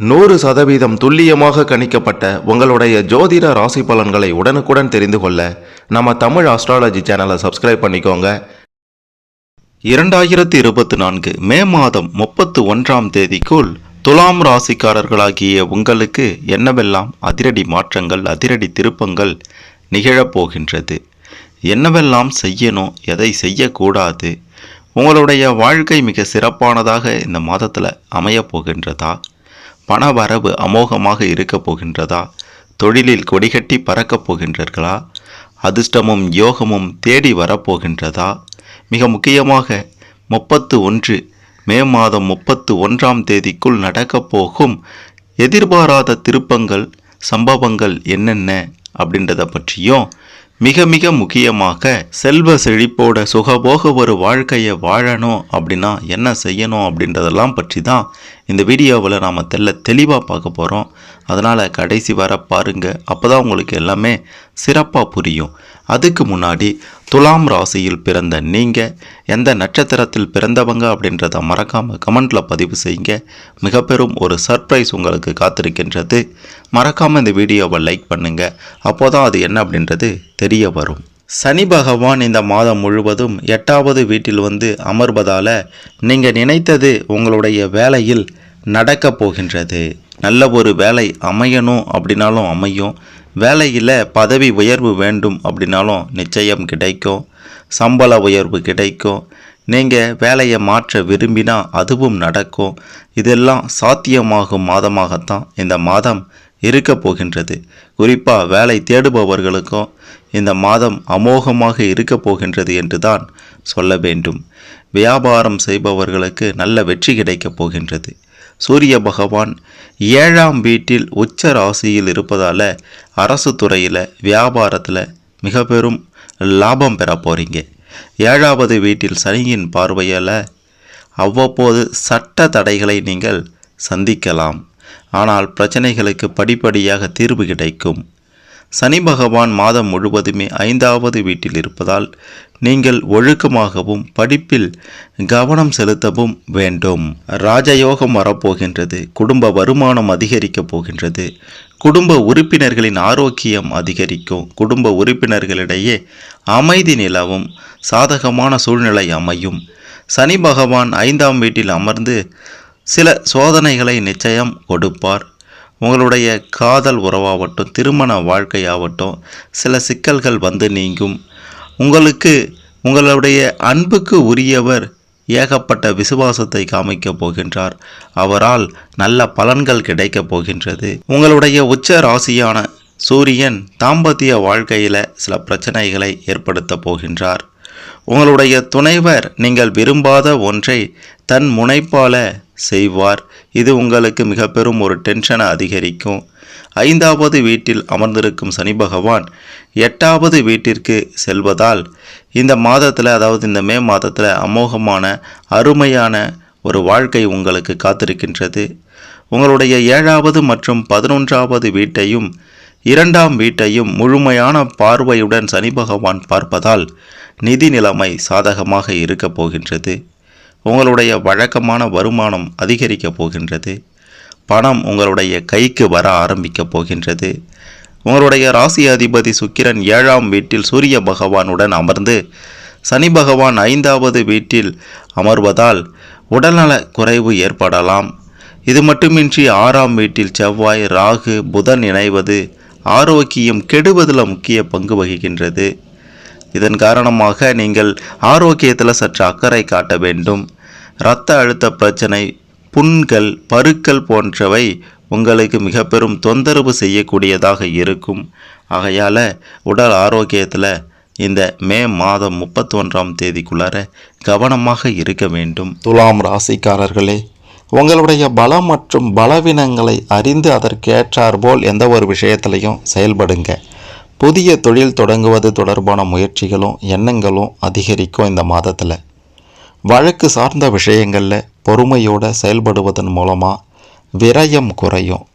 நூறு சதவீதம் துல்லியமாக கணிக்கப்பட்ட உங்களுடைய ஜோதிட ராசி பலன்களை உடனுக்குடன் தெரிந்து கொள்ள நம்ம தமிழ் ஆஸ்ட்ராலஜி சேனலை சப்ஸ்கிரைப் பண்ணிக்கோங்க. இரண்டாயிரத்தி இருபத்தி நான்கு மே மாதம் முப்பத்து ஒன்றாம் தேதிக்குள் துலாம் ராசிக்காரர்களாகிய உங்களுக்கு என்னவெல்லாம் அதிரடி மாற்றங்கள் அதிரடி திருப்பங்கள் நிகழப்போகின்றது என்னவெல்லாம் செய்யணும் எதை செய்யக்கூடாது? உங்களுடைய வாழ்க்கை மிக சிறப்பானதாக இந்த மாதத்தில் அமையப் போகின்றதா? பண வரவு அமோகமாக இருக்கப் போகின்றதா? தொழிலில் கொடிகட்டி பறக்கப் போகின்றீர்களா? அதிர்ஷ்டமும் யோகமும் தேடி வரப்போகின்றதா மிக முக்கியமாக முப்பத்து ஒன்று மே மாதம் முப்பத்து ஒன்றாம் தேதிக்குள் நடக்கப் போகும் எதிர்பாராத திருப்பங்கள் சம்பவங்கள் என்னென்ன? அப்படின்றத பற்றியும் மிக மிக முக்கியமாக செல்வ செழிப்போட சுகபோக ஒரு வாழ்க்கையை வாழணும் அப்படின்னா என்ன செய்யணும் அப்படின்றதெல்லாம் பற்றி தான் இந்த வீடியோவில் நாம் தெல்ல தெளிவாக பார்க்க போகிறோம் அதனால் கடைசி வர பாருங்கள் அப்போ தான் உங்களுக்கு எல்லாமே சிறப்பாக புரியும். அதுக்கு முன்னாடி துலாம் ராசியில் பிறந்த நீங்கள் எந்த நட்சத்திரத்தில் பிறந்தவங்க அப்படின்றத மறக்காமல் கமெண்ட்டில் பதிவு செய்யுங்க. மிக பெரும் ஒரு சர்ப்ரைஸ் உங்களுக்கு காத்திருக்கின்றது. மறக்காமல் இந்த வீடியோவை லைக் பண்ணுங்கள் அப்போ தான் அது என்ன அப்படின்றது தெரிய வரும். சனி பகவான் இந்த மாதம் முழுவதும் எட்டாவது வீட்டில் வந்து அமர்வதால் நீங்கள் நினைத்தது உங்களுடைய வேலையில் நடக்கப் போகின்றது. நல்ல ஒரு வேலை அமையணும் அப்படின்னாலும் அமையும். வேலையில் பதவி உயர்வு வேண்டும் அப்படின்னாலும் நிச்சயம் கிடைக்கும். சம்பள உயர்வு கிடைக்கும். நீங்கள் வேலையை மாற்ற விரும்பினா அதுவும் நடக்கும். இதெல்லாம் சாத்தியமாகும் மாதமாகத்தான் இந்த மாதம் இருக்க போகின்றது. குறிப்பாக வேலை தேடுபவர்களுக்கும் இந்த மாதம் அமோகமாக இருக்க போகின்றது என்று தான் சொல்ல வேண்டும். வியாபாரம் செய்பவர்களுக்கு நல்ல வெற்றி கிடைக்கப் போகின்றது. சூரிய பகவான் ஏழாம் வீட்டில் உச்ச ராசியில் இருப்பதால் அரசு துறையில் வியாபாரத்தில் மிக பெரும் லாபம் பெற போகிறீங்க ஏழாவது வீட்டில் சனியின் பார்வையால் அவ்வப்போது சட்ட தடைகளை நீங்கள் சந்திக்கலாம். ஆனால் பிரச்சனைகளுக்கு படிப்படியாக தீர்வு கிடைக்கும். சனி பகவான் மாதம் முழுவதுமே ஐந்தாவது வீட்டில் இருப்பதால் நீங்கள் ஒழுக்கமாகவும் படிப்பில் கவனம் செலுத்தவும் வேண்டும். ராஜயோகம் வரப்போகின்றது. குடும்ப வருமானம் அதிகரிக்கப் போகின்றது. குடும்ப உறுப்பினர்களின் ஆரோக்கியம் அதிகரிக்கும். குடும்ப உறுப்பினர்களிடையே அமைதி நிலவும். சாதகமான சூழ்நிலை அமையும். சனி பகவான் ஐந்தாம் வீட்டில் அமர்ந்து சில சோதனைகளை நிச்சயம் கொடுப்பார். உங்களுடைய காதல் உறவாகட்டும் திருமண வாழ்க்கையாகட்டும் சில சிக்கல்கள் வந்து நீங்கும். உங்களுக்கு உங்களுடைய அன்புக்கு உரியவர் ஏகப்பட்ட விசுவாசத்தை காமிக்கப் போகின்றார். அவரால் நல்ல பலன்கள் கிடைக்கப் போகின்றது. உங்களுடைய உச்ச ராசியான சூரியன் தாம்பத்திய வாழ்க்கையில் சில பிரச்சனைகளை ஏற்படுத்த போகின்றார். உங்களுடைய துணைவர் நீங்கள் விரும்பாத ஒன்றை தன் முனைப்பால செய்வார். இது உங்களுக்கு மிக பெரும் ஒரு டென்ஷனை அதிகரிக்கும். ஐந்தாவது வீட்டில் அமர்ந்திருக்கும் சனி பகவான் எட்டாவது வீட்டிற்கு செல்வதால் இந்த மாதத்தில் அதாவது இந்த மே மாதத்தில் அமோகமான அருமையான ஒரு வாழ்க்கை உங்களுக்கு காத்திருக்கின்றது. உங்களுடைய ஏழாவது மற்றும் பதினொன்றாவது வீட்டையும் இரண்டாம் வீட்டையும் முழுமையான பார்வையுடன் சனி பகவான் பார்ப்பதால் நிதி நிலைமை சாதகமாக இருக்கப் போகின்றது. உங்களுடைய வழக்கமான வருமானம் அதிகரிக்கப் போகின்றது. பணம் உங்களுடைய கைக்கு வர ஆரம்பிக்கப் போகின்றது. உங்களுடைய ராசி அதிபதி சுக்கிரன் ஏழாம் வீட்டில் சூரிய பகவானுடன் அமர்ந்து சனி பகவான் ஐந்தாவது வீட்டில் அமர்வதால் உடல்நல குறைவு ஏற்படலாம். இது மட்டுமின்றி ஆறாம் வீட்டில் செவ்வாய் ராகு புதன் இணைவது ஆரோக்கியம் கெடுவதில் முக்கிய பங்கு வகிக்கின்றது. இதன் காரணமாக நீங்கள் ஆரோக்கியத்தில் சற்று அக்கறை காட்ட வேண்டும். இரத்த அழுத்த பிரச்சனை புண்கள் பருக்கள் போன்றவை உங்களுக்கு மிக பெரும் தொந்தரவு செய்யக்கூடியதாக இருக்கும். ஆகையால் உடல் ஆரோக்கியத்தில் இந்த மே மாதம் முப்பத்தொன்றாம் தேதிக்குள்ளார கவனமாக இருக்க வேண்டும். துலாம் ராசிக்காரர்களே உங்களுடைய பலம் மற்றும் பலவீனங்களை அறிந்து அதற்கேற்றாற்போல் எந்த ஒரு விஷயத்திலையும் செயல்படுங்க. புதிய தொழில் தொடங்குவது தொடர்பான முயற்சிகளும் எண்ணங்களும் அதிகரிக்கும் இந்த மாதத்தில். வழக்கு சார்ந்த விஷயங்களில் பொறுமையோடு செயல்படுவதன் மூலமாக விரயம் குறையும்.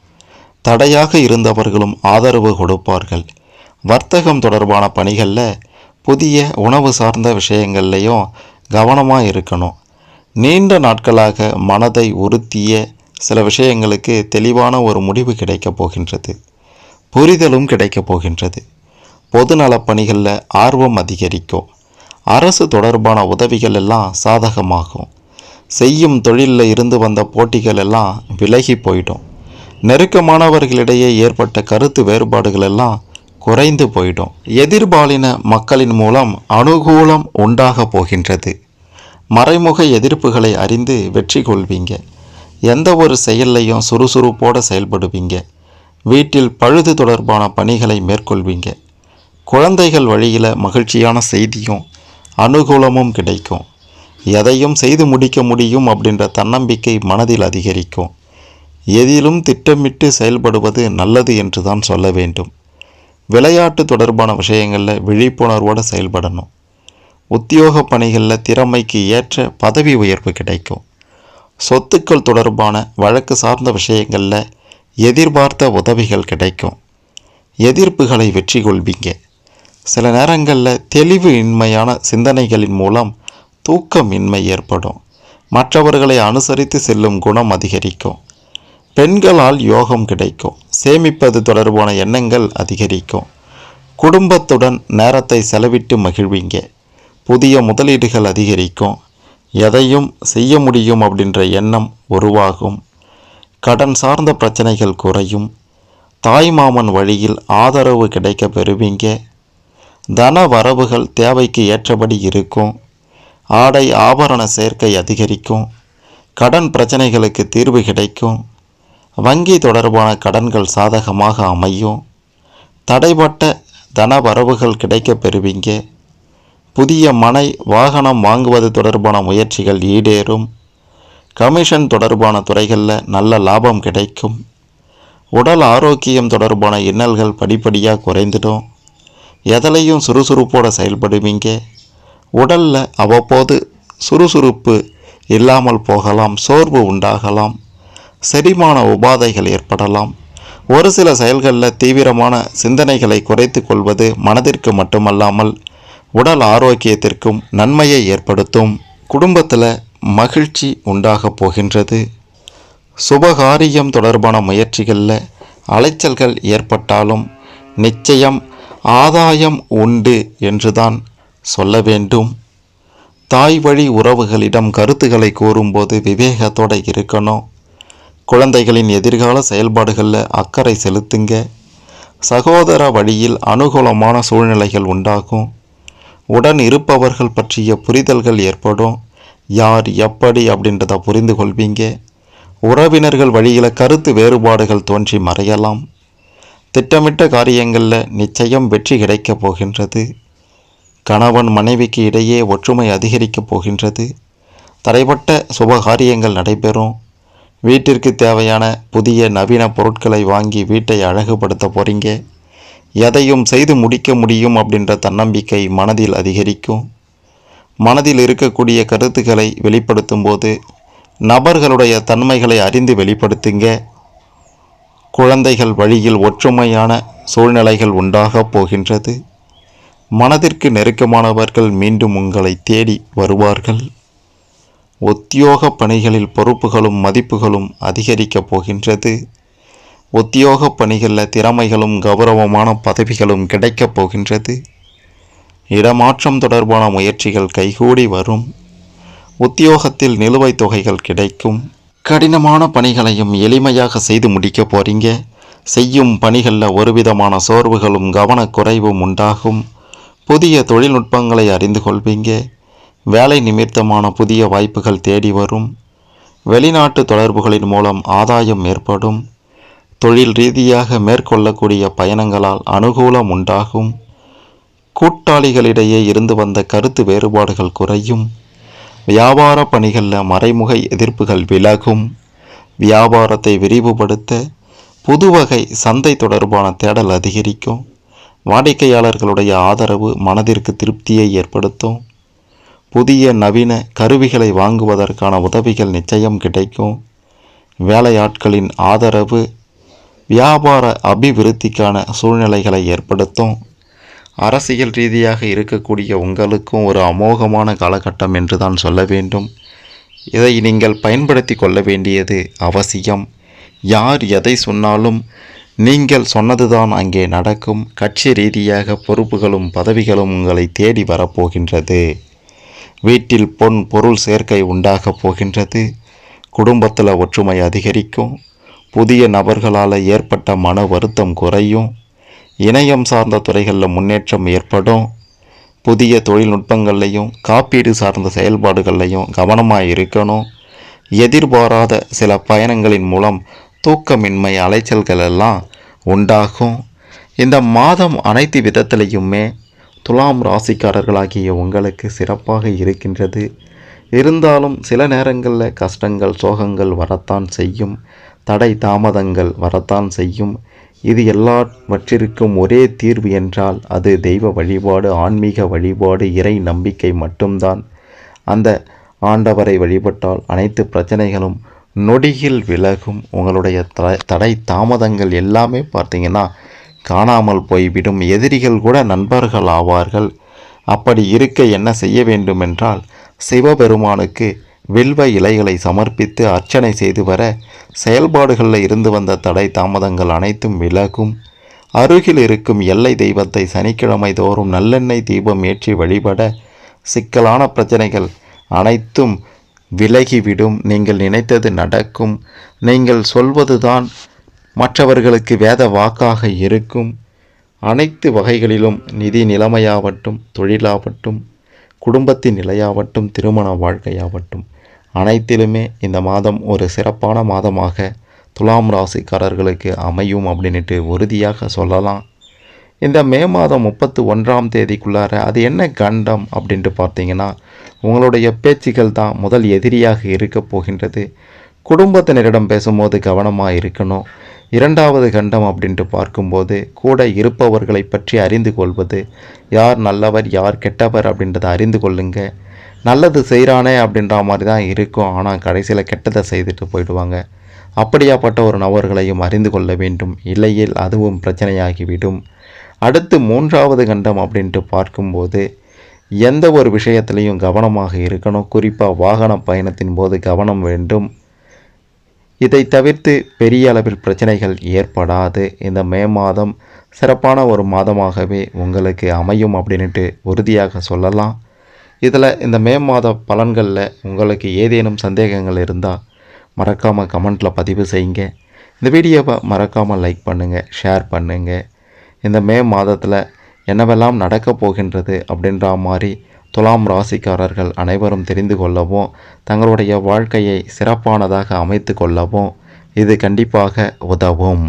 தடையாக இருந்தவர்களும் ஆதரவு கொடுப்பார்கள். வர்த்தகம் தொடர்பான பணிகளில் புதிய உணவு சார்ந்த விஷயங்கள்லையும் கவனமாக இருக்கணும். நீண்ட நாட்களாக மனதை உறுத்திய சில விஷயங்களுக்கு தெளிவான ஒரு முடிவு கிடைக்கப் போகின்றது. புரிதலும் கிடைக்கப் போகின்றது. பொதுநலப் பணிகளில் ஆர்வம் அதிகரிக்கும். அரசு தொடர்பான உதவிகள் எல்லாம் சாதகமாகும். செய்யும் தொழிலில் இருந்து வந்த போட்டிகள் எல்லாம் விலகி போயிடும். நெருக்கமானவர்களிடையே ஏற்பட்ட கருத்து வேறுபாடுகள் எல்லாம் குறைந்து போயிடும். எதிர்பாலின மக்களின் மூலம் அனுகூலம் உண்டாக போகின்றது. மறைமுக எதிர்ப்புகளை அறிந்து வெற்றி கொள்வீங்க. எந்த ஒரு செயல்லையும் சுறுசுறுப்போடு செயல்படுவீங்க. வீட்டில் பழுது தொடர்பான பணிகளை மேற்கொள்வீங்க. குழந்தைகள் வழியில் மகிழ்ச்சியான செய்தியும் அனுகூலமும் கிடைக்கும். எதையும் செய்து முடிக்க முடியும் அப்படின்ற தன்னம்பிக்கை மனதில் அதிகரிக்கும். எதிலும் திட்டமிட்டு செயல்படுவது நல்லது என்று தான் சொல்ல வேண்டும். விளையாட்டு தொடர்பான விஷயங்களில் விழிப்புணர்வோடு செயல்படணும். உத்தியோக பணிகளில் திறமைக்கு ஏற்ற பதவி உயர்வு கிடைக்கும். சொத்துக்கள் தொடர்பான வழக்கு சார்ந்த விஷயங்களில் எதிர்பார்த்த உதவிகள் கிடைக்கும். எதிர்ப்புகளை வெற்றி கொள்வீங்க சில நேரங்களில் தெளிவு இன்மையான சிந்தனைகளின் மூலம் தூக்கம் இன்மை ஏற்படும். மற்றவர்களை அனுசரித்து செல்லும் குணம் அதிகரிக்கும். பெண்களால் யோகம் கிடைக்கும். சேமிப்பது தொடர்பான எண்ணங்கள் அதிகரிக்கும். குடும்பத்துடன் நேரத்தை செலவிட்டு மகிழ்வீங்க. புதிய முதலீடுகள் அதிகரிக்கும். எதையும் செய்ய முடியும் அப்படின்ற எண்ணம் உருவாகும். கடன் சார்ந்த பிரச்சனைகள் குறையும். தாய்மாமன் வழியில் ஆதரவு கிடைக்க பெறுவீங்க. தன வரவுகள் தேவைக்கு ஏற்றபடி இருக்கும். ஆடை ஆபரண சேர்க்கை அதிகரிக்கும். கடன் பிரச்சனைகளுக்கு தீர்வு கிடைக்கும். வங்கி தொடர்பான கடன்கள் சாதகமாக அமையும். தடைப்பட்ட தன வரவுகள் கிடைக்க பெறுவீங்க. புதிய மனை வாகனம் வாங்குவது தொடர்பான முயற்சிகள் ஈடேறும். கமிஷன் தொடர்பான துறைகளில் நல்ல லாபம் கிடைக்கும். உடல் ஆரோக்கியம் தொடர்பான இன்னல்கள் படிப்படியாக குறைந்துடும். எதிலையும் சுறுசுறுப்போடு செயல்படுவீங்க? உடலில் அவ்வப்போது சுறுசுறுப்பு இல்லாமல் போகலாம் சோர்வு உண்டாகலாம் செரிமான உபாதைகள் ஏற்படலாம். ஒரு சில செயல்களில் தீவிரமான சிந்தனைகளை குறைத்து கொள்வது மனதிற்கு மட்டுமல்லாமல் உடல் ஆரோக்கியத்திற்கும் நன்மையை ஏற்படுத்தும். குடும்பத்தில் மகிழ்ச்சி உண்டாகப் போகின்றது. சுபகாரியம் தொடர்பான முயற்சிகளில் அலைச்சல்கள் ஏற்பட்டாலும் நிச்சயம் ஆதாயம் உண்டு என்றுதான் சொல்ல வேண்டும். தாய் வழி உறவுகளிடம் கருத்துக்களை கூறும்போது விவேகத்தோடு இருக்கணும். குழந்தைகளின் எதிர்கால செயல்பாடுகளில் அக்கறை செலுத்துங்க. சகோதர வழியில் அனுகூலமான சூழ்நிலைகள் உண்டாகும். உடன் இருப்பவர்கள் பற்றிய புரிதல்கள் ஏற்படும். யார் எப்படி அப்படின்றத புரிந்து கொள்வீங்க உறவினர்கள் வழியில் கருத்து வேறுபாடுகள் தோன்றி மறையலாம். திட்டமிட்ட காரியங்களில் நிச்சயம் வெற்றி கிடைக்கப் போகின்றது. கணவன் மனைவிக்கு இடையே ஒற்றுமை அதிகரிக்கப் போகின்றது. தடைப்பட்ட சுபகாரியங்கள் நடைபெறும். வீட்டிற்கு தேவையான புதிய நவீன பொருட்களை வாங்கி வீட்டை அழகுபடுத்த போகிறீங்க எதையும் செய்து முடிக்க முடியும் அப்படின்ற தன்னம்பிக்கை மனதில் அதிகரிக்கும். மனதில் இருக்கக்கூடிய கருத்துக்களை வெளிப்படுத்தும் போது நபர்களுடைய தன்மைகளை அறிந்து வெளிப்படுத்துங்க. குழந்தைகள் வழியில் ஒற்றுமையான சூழ்நிலைகள் உண்டாகப் போகின்றது. மனதிற்கு நெருக்கமானவர்கள் மீண்டும் உங்களை தேடி வருவார்கள். உத்தியோக பணிகளில் பொறுப்புகளும் மதிப்புகளும் அதிகரிக்கப் போகின்றது. உத்தியோக பணிகளில் திறமைகளும் கௌரவமான பதவிகளும் கிடைக்கப் போகின்றது. இடமாற்றம் தொடர்பான முயற்சிகள் கைகூடி வரும். உத்தியோகத்தில் நிலுவைத் தொகைகள் கிடைக்கும். கடினமான பணிகளையும் எளிமையாக செய்து முடிக்க போறீங்க. செய்யும் பணிகளில் ஒருவிதமான சோர்வுகளும் கவனக்குறைவும் உண்டாகும். புதிய தொழில்நுட்பங்களை அறிந்து கொள்வீங்க. வேலை நிமித்தமான புதிய வாய்ப்புகள் தேடி வரும். வெளிநாட்டு தொடர்புகளின் மூலம் ஆதாயம் ஏற்படும். தொழில் ரீதியாக மேற்கொள்ளக்கூடிய பயணங்களால் அனுகூலம் உண்டாகும். கூட்டாளிகளிடையே இருந்து வந்த கருத்து வேறுபாடுகள் குறையும். வியாபார பணிகளில் மறைமுக எதிர்ப்புகள் விலகும். வியாபாரத்தை விரிவுபடுத்த புதுவகை சந்தை தொடர்பான தேடல் அதிகரிக்கும். வாடிக்கையாளர்களுடைய ஆதரவு மனதிற்கு திருப்தியை ஏற்படுத்தும். புதிய நவீன கருவிகளை வாங்குவதற்கான உதவிகள் நிச்சயம் கிடைக்கும். வேலையாட்களின் ஆதரவு வியாபார அபிவிருத்திக்கான சூழ்நிலைகளை ஏற்படுத்தும். அரசியல் ரீதியாக இருக்கக்கூடிய உங்களுக்கும் ஒரு அமோகமான காலகட்டம் என்று தான் சொல்ல வேண்டும். இதை நீங்கள் பயன்படுத்தி கொள்ள வேண்டியது அவசியம். யார் எதை சொன்னாலும் நீங்கள் சொன்னதுதான் அங்கே நடக்கும். கட்சி ரீதியாக பொறுப்புகளும் பதவிகளும் உங்களை தேடி வரப்போகின்றது. வீட்டில் பொன் பொருள் சேர்க்கை உண்டாகப் போகின்றது. குடும்பத்தில் ஒற்றுமை அதிகரிக்கும். புதிய நபர்களால் ஏற்பட்ட மன வருத்தம் குறையும். இணையம் சார்ந்த துறைகளில் முன்னேற்றம் ஏற்படும். புதிய தொழில்நுட்பங்கள்லையும் காப்பீடு சார்ந்த செயல்பாடுகள்லையும் கவனமாக இருக்கணும். எதிர்பாராத சில பயணங்களின் மூலம் தூக்கமின்மை அலைச்சல்கள் எல்லாம் உண்டாகும். இந்த மாதம் அனைத்து விதத்திலையுமே துலாம் ராசிக்காரர்களாகிய உங்களுக்கு சிறப்பாக இருக்கின்றது. இருந்தாலும் சில நேரங்களில் கஷ்டங்கள் சோகங்கள் வரத்தான் செய்யும். தடை தாமதங்கள் வரத்தான் செய்யும். இது எல்லாவற்றிற்கும் ஒரே தீர்வு என்றால் அது தெய்வ வழிபாடு ஆன்மீக வழிபாடு இறை நம்பிக்கை மட்டும்தான். அந்த ஆண்டவரை வழிபட்டால் அனைத்து பிரச்சனைகளும் நொடியில் விலகும். உங்களுடைய த- தடை தாமதங்கள் எல்லாமே பார்த்தீங்கன்னா காணாமல் போய்விடும். எதிரிகள் கூட நண்பர்கள் ஆவார்கள். அப்படி இருக்க என்ன செய்ய வேண்டுமென்றால் சிவபெருமானுக்கு வில்வ இலைகளை சமர்ப்பித்து அர்ச்சனை செய்து வர செயல்பாடுகளில் இருந்து வந்த தடை தாமதங்கள் அனைத்தும் விலகும். அருகில் இருக்கும் எல்லை தெய்வத்தை சனிக்கிழமை தோறும் நல்லெண்ணெய் தீபம் ஏற்றி வழிபட சிக்கலான பிரச்சனைகள் அனைத்தும் விலகிவிடும். நீங்கள் நினைத்தது நடக்கும். நீங்கள் சொல்வதுதான் மற்றவர்களுக்கு வேத வாக்காக இருக்கும். அனைத்து வகைகளிலும் நிதி நிலைமையாவட்டும் தொழிலாகட்டும் குடும்பத்தின் நிலையாவட்டும் திருமண வாழ்க்கையாவட்டும் அனைத்திலுமே இந்த மாதம் ஒரு சிறப்பான மாதமாக துலாம் ராசிக்காரர்களுக்கு அமையும் அப்படின்ட்டு உறுதியாக சொல்லலாம். இந்த மே மாதம் முப்பத்து ஒன்றாம் தேதிக்குள்ளார அது என்ன கண்டம் அப்படின்ட்டு பார்த்தீங்கன்னா உங்களுடைய பேச்சுகள் தான் முதல் எதிரியாக இருக்க போகின்றது. குடும்பத்தினரிடம் பேசும்போது கவனமாக இருக்கணும். இரண்டாவது கண்டம் அப்படின்ட்டு பார்க்கும்போது கூட இருப்பவர்களை பற்றி அறிந்து கொள்வது யார் நல்லவர் யார் கெட்டவர் அப்படின்றத அறிந்து கொள்ளுங்கள் நல்லது செய்கிறானே அப்படின்ற மாதிரி தான் இருக்கும். ஆனால் கடைசியில் கெட்டதை செய்துட்டு போயிடுவாங்க. அப்படியாப்பட்ட ஒரு நபர்களையும் அறிந்து கொள்ள வேண்டும். இல்லையில் அதுவும் பிரச்சனையாகிவிடும். அடுத்து மூன்றாவது கண்டம் அப்படின்ட்டு பார்க்கும்போது எந்த ஒரு விஷயத்திலையும் கவனமாக இருக்கணும். குறிப்பாக வாகன பயணத்தின் போது கவனம் வேண்டும். இதை தவிர்த்து பெரிய அளவில் பிரச்சனைகள் ஏற்படாது. இந்த மே மாதம் சிறப்பான ஒரு மாதமாகவே உங்களுக்கு அமையும் அப்படின்ட்டு உறுதியாக சொல்லலாம். இதில் இந்த மே மாத பலன்களில் உங்களுக்கு ஏதேனும் சந்தேகங்கள் இருந்தால் மறக்காமல் கமெண்ட்டில் பதிவு செய்யுங்க. இந்த வீடியோவை மறக்காமல் லைக் பண்ணுங்கள் ஷேர் பண்ணுங்கள் இந்த மே மாதத்தில் என்னவெல்லாம் நடக்கப் போகின்றது அப்படின்ற மாதிரி துலாம் ராசிக்காரர்கள் அனைவரும் தெரிந்து கொள்ளவும் தங்களுடைய வாழ்க்கையை சிறப்பானதாக அமைத்து கொள்ளவும் இது கண்டிப்பாக உதவும்.